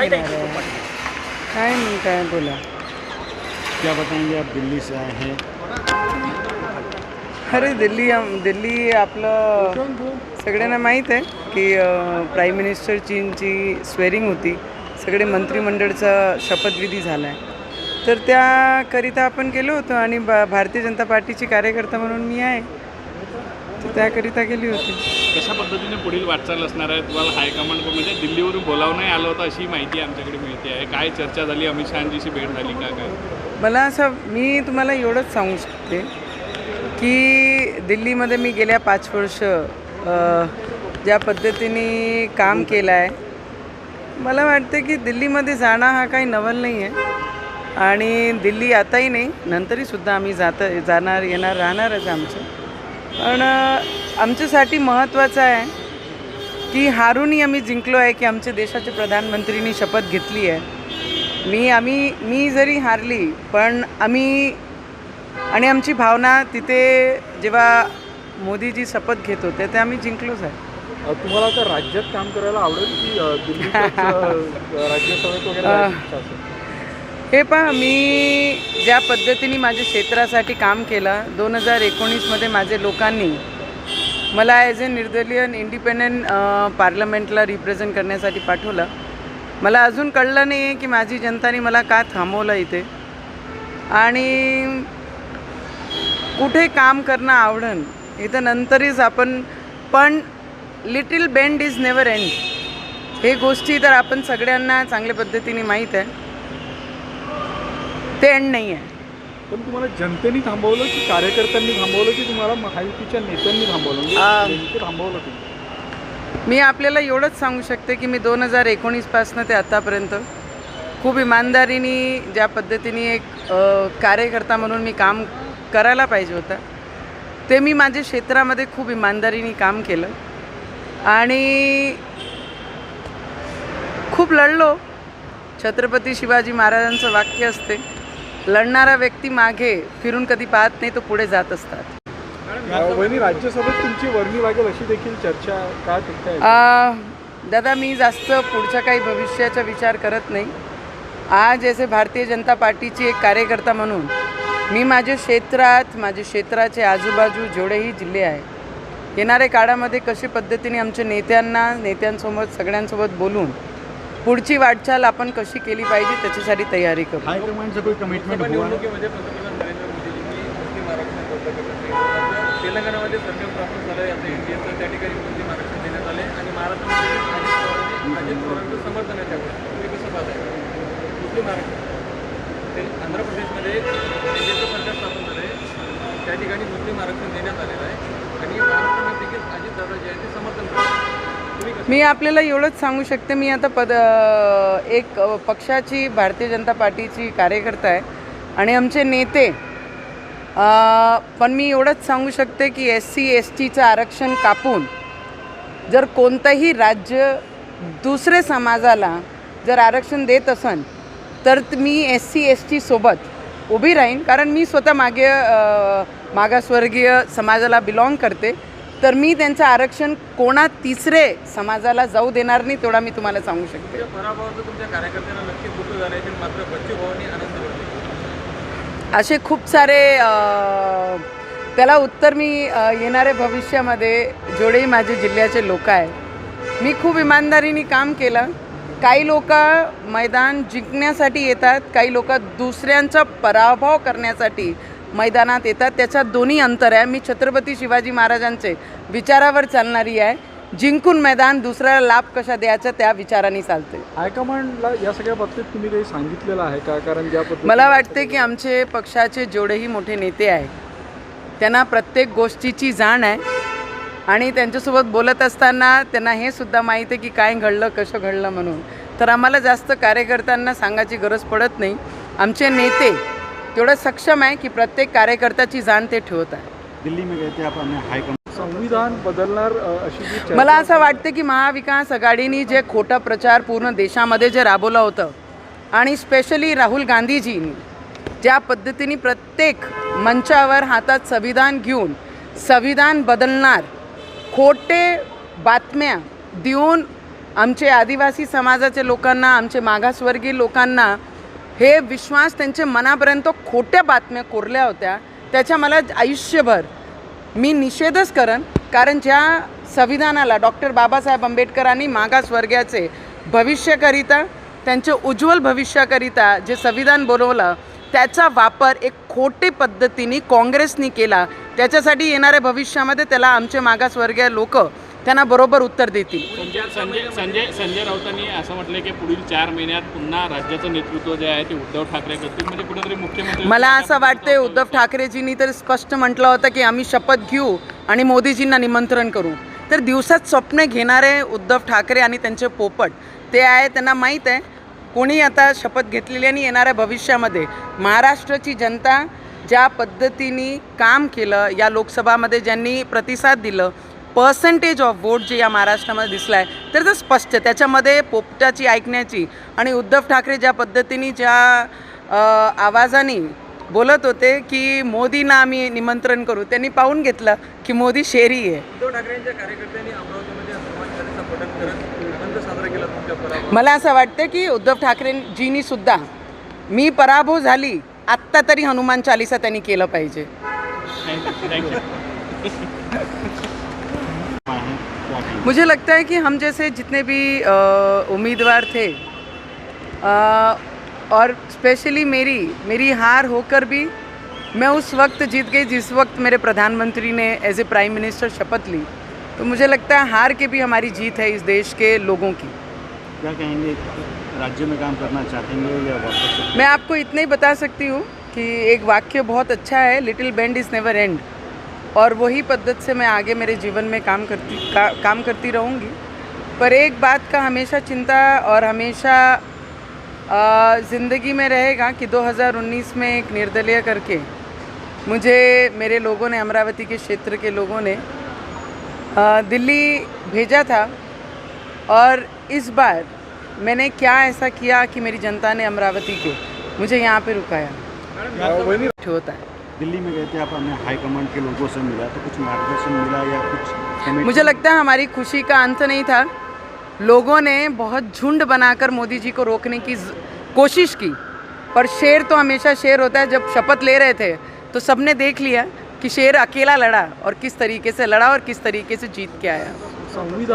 हैं काय नहीं काय बोला क्या बताएंगे आप दिल्ली से आए हैं अरे दिल्ली आम- दिल्ली आपलं सगळ्यांना माहीत आहे की प्राईम मिनिस्टर चीनची स्वेरिंग होती. सगळे मंत्रिमंडळचा शपथविधी झाला आहे तर त्याकरिता आपण गेलो होतो आणि बा भारतीय जनता पार्टीची कार्यकर्ता म्हणून मी आहे. त्याकरिता गेली होती. कशा पद्धतीने पुढील वाटचाल असणार आहे? तुम्हाला हायकमांड म्हणजे दिल्लीवरून बोलावणं आलं होतं अशी माहिती आमच्याकडे मिळते आहे. काय चर्चा झाली? अमित शहाजीशी भेट झाली का काय? मला असं मी तुम्हाला एवढंच सांगू शकते की दिल्लीमध्ये मी गेल्या पाच वर्ष अ, ज्या पद्धतीने काम केलं आहे मला वाटते की दिल्लीमध्ये जाणं हा काही नवल नाही आहे. आणि दिल्ली आताही नाही नंतरही सुद्धा आम्ही जात जाणार येणार राहणारच आमचं. पण आमच्यासाठी महत्त्वाचं आहे की हारूनही आम्ही जिंकलो आहे की आमच्या देशाचे प्रधानमंत्रींनी शपथ घेतली आहे मी आम्ही मी जरी हारली पण आम्ही आणि आमची भावना तिथे जेव्हा मोदीजी शपथ घेत होते ते आम्ही जिंकलोच आहे तुम्हाला आता राज्यात काम करायला आवडेल की राज्यसभेत वगैरे? हे पहा मी ज्या पद्धतीने माझ्या क्षेत्रासाठी काम केलं दोन हजार एकोणीसमध्ये माझे लोकांनी मला ॲज अ निर्दलीय इंडिपेंडंट पार्लमेंटला रिप्रेझेंट करण्यासाठी पाठवलं. मला अजून कळलं नाही आहे की माझी जनताने मला का थांबवलं इथे. आणि कुठे काम करणं आवडन इथं नंतरच आपण पण little bend is never end हे गोष्टी तर आपण सगळ्यांना चांगल्या पद्धतीने माहीत आहे. ते एंड नाही आहे. पण तुम्हाला जनतेने थांबवलं की कार्यकर्त्यांनी थांबवलं की तुम्हाला महायुतीच्या नेत्यांनी थांबवलं? म्हणजे. नेमकं थांबवलं तुम्ही? मी आपल्याला एवढंच सांगू शकते की मी दोन हजार एकोणीसपासनं ते आत्तापर्यंत खूप इमानदारीने ज्या पद्धतीने एक अ, कार्यकर्ता म्हणून मी काम करायला पाहिजे होतं ते मी माझ्या क्षेत्रामध्ये खूप इमानदारीने काम केलं. आणि खूप लढलो. छत्रपती शिवाजी महाराजांचं वाक्य असते लढणारा व्यक्ती मागे फिरून कधी पाहत नाही तो पुढे जात असतात. राज्यसभेत तुमची वर्णी लागेल अशी देखील चर्चा दादा मी जास्त पुढच्या काही भविष्याचा विचार करत नाही. आज जसे भारतीय जनता पार्टीची एक कार्यकर्ता म्हणून मी माझ्या क्षेत्रात माझ्या क्षेत्राचे आजूबाजू जेवढेही जिल्हे आहे येणाऱ्या काळामध्ये कशी पद्धतीने आमच्या नेत्यांना नेत्यांसोबत सगळ्यांसोबत बोलून पुढची वाटचाल आपण कशी केली पाहिजे त्याच्यासाठी तयारी करू. से कोई कमिटमेंट है तेलंगणामध्ये सरकार स्थापन झालं आता इंडियाचं त्या ठिकाणी मुस्लिम आरक्षण देण्यात आले आणि महाराष्ट्रामध्ये अजित पवारांचं समर्थन आहे त्यामुळे तुम्ही कसं मुस्लिम आरक्षण. ते आंध्र प्रदेशमध्ये इंडियाचं सरकार स्थापन झालं आहे त्या ठिकाणी मुस्लिम आरक्षण देण्यात आलेलं आहे. आणि महाराष्ट्रामध्ये देखील अजित दादा जे आहे ते समर्थन मी आपल्याला एवढंच सांगू शकते मी आता पद एक पक्षाची भारतीय जनता पार्टीची कार्यकर्ता आहे आणि आमचे नेते पण मी एवढंच सांगू शकते की एस सी एस टीचं आरक्षण कापून जर कोणतंही राज्य दुसरे समाजाला जर आरक्षण देत असन तर मी एस सी एस टीसोबत उभी राहीन. कारण मी स्वतः मागे मागासवर्गीय समाजाला बिलॉंग करते. तर मी त्यांचं आरक्षण कोणा तिसरे समाजाला जाऊ देणार नाही तेवढा मी तुम्हाला सांगू शकते. असे खूप सारे त्याला उत्तर मी येणाऱ्या भविष्यामध्ये जेवढेही माझे जिल्ह्याचे लोक आहे मी खूप इमानदारीने काम केलं. काही लोक मैदान जिंकण्यासाठी येतात काही लोक दुसऱ्यांचा पराभव करण्यासाठी मैदानात येतात. त्याच्यात दोन्ही अंतर आहे. मी छत्रपती शिवाजी महाराजांचे विचारावर चालणारी आहे. जिंकून मैदान दुसऱ्याला लाभ कशा द्यायचा त्या विचाराने चालते हायकमांडला या सगळ्या बाबतीत तुम्ही काही सांगितलेलं आहे का? कारण ज्या मला वाटते की आमचे पक्षाचे जेवढेही मोठे नेते आहेत त्यांना प्रत्येक गोष्टीची जाण आहे. आणि त्यांच्यासोबत बोलत असताना त्यांना हे सुद्धा माहीत आहे की काय घडलं कसं घडलं म्हणून. तर आम्हाला जास्त कार्यकर्त्यांना सांगायची गरज पडत नाही. आमचे नेते तेवढं सक्षम आहे की प्रत्येक कार्यकर्त्याची जाण ते ठेवत आहे. दिल्ली में गए थे आप अपने हाईकमांड संविधान बदलणार अशी मला असं वाटतं की महाविकास आघाडीने जे खोटा प्रचार पूर्ण देशामध्ये जे राबवलं होतं आणि स्पेशली राहुल गांधीजींनी ज्या पद्धतीने प्रत्येक मंचावर हातात संविधान घेऊन संविधान बदलणार खोटे बातम्या देऊन आमचे आदिवासी समाजाच्या लोकांना आमचे मागासवर्गीय लोकांना हे विश्वास त्यांच्या मनापर्यंत खोट्या बातम्या कोरल्या होत्या. त्याच्या मला आयुष्यभर मी निषेधच करन कारण ज्या संविधानाला डॉक्टर बाबासाहेब आंबेडकरांनी मागासवर्गाचे भविष्याकरिता त्यांचे उज्ज्वल भविष्याकरिता जे संविधान बनवलं त्याचा वापर एक खोटे पद्धतीने काँग्रेसनी केला. त्याच्यासाठी येणाऱ्या भविष्यामध्ये त्याला आमचे मागासवर्गीय लोक त्यांना बरोबर उत्तर देतील. संजय संजय संजय राऊतांनी असं म्हटलं की पुढील चार महिन्यात पुन्हा राज्याचं नेतृत्व जे आहे ते उद्धव ठाकरे करतील. म्हणजे कुठेतरी मुख्यमंत्री मला असं वाटतंय उद्धव ठाकरेजींनी तर स्पष्ट म्हटलं होतं की आम्ही शपथ घेऊ आणि मोदीजींना निमंत्रण करू. तर दिवसात स्वप्न घेणारे उद्धव ठाकरे आणि त्यांचे पोपट ते आहे त्यांना माहीत आहे कोणी आता शपथ घेतलेली आणि येणाऱ्या भविष्यामध्ये महाराष्ट्राची जनता ज्या पद्धतीने काम केलं या लोकसभामध्ये ज्यांनी प्रतिसाद दिलं पर्सेंटेज ऑफ वोट जे या महाराष्ट्रामध्ये दिसला आहे तर ते स्पष्ट आहे. त्याच्यामध्ये पोपटाची ऐकण्याची आणि उद्धव ठाकरे ज्या पद्धतीने ज्या आवाजाने बोलत होते की मोदींना आम्ही निमंत्रण करू त्यांनी पाहून घेतलं की मोदी शेरी आहे. उद्धव ठाकरेंच्या कार्यकर्त्यांनी मला असं वाटतं की उद्धव ठाकरेंजींनी सुद्धा मी पराभव झाली आत्ता तरी हनुमान चालिसा त्यांनी केलं पाहिजे. मुझे लगता है कि हम जैसे जितने भी उम्मीदवार थे अ, और स्पेशली मेरी मेरी हार होकर भी मैं उस वक्त जीत गई जिस वक्त मेरे प्रधानमंत्री ने एज ए प्राइम मिनिस्टर शपथ ली। तो मुझे लगता है हार के भी हमारी जीत है इस देश के लोगों की। क्या कहेंगे राज्य में काम करना चाहेंगे या वापस मैं आपको इतना ही बता सकती हूँ कि एक वाक्य बहुत अच्छा है little bend is never end और वही पद्धत से मैं आगे मेरे जीवन में काम करती का, काम करती रहूँगी। पर एक बात का हमेशा चिंता और हमेशा ज़िंदगी में रहेगा कि 2019 में एक निर्दलीय करके मुझे मेरे लोगों ने अमरावती के क्षेत्र के लोगों ने आ, दिल्ली भेजा था। और इस बार मैंने क्या ऐसा किया कि मेरी जनता ने अमरावती के मुझे यहाँ पे रुकाया? वहिनी होता है। दिल्ली में गए थे आप हमने हाईकमांड के लोगों से मिला तो कुछ मार्गदर्शन मिला या कुछ मुझे लगता है हमारी खुशी का अंत नहीं था। लोगों ने बहुत झुंड बनाकर मोदी जी को रोकने की कोशिश की पर शेर तो हमेशा शेर होता है जब शपथ ले रहे थे तो सबने देख लिया कि शेर अकेला लड़ा और किस तरीके से लड़ा और किस तरीके से जीत के आया। संविधान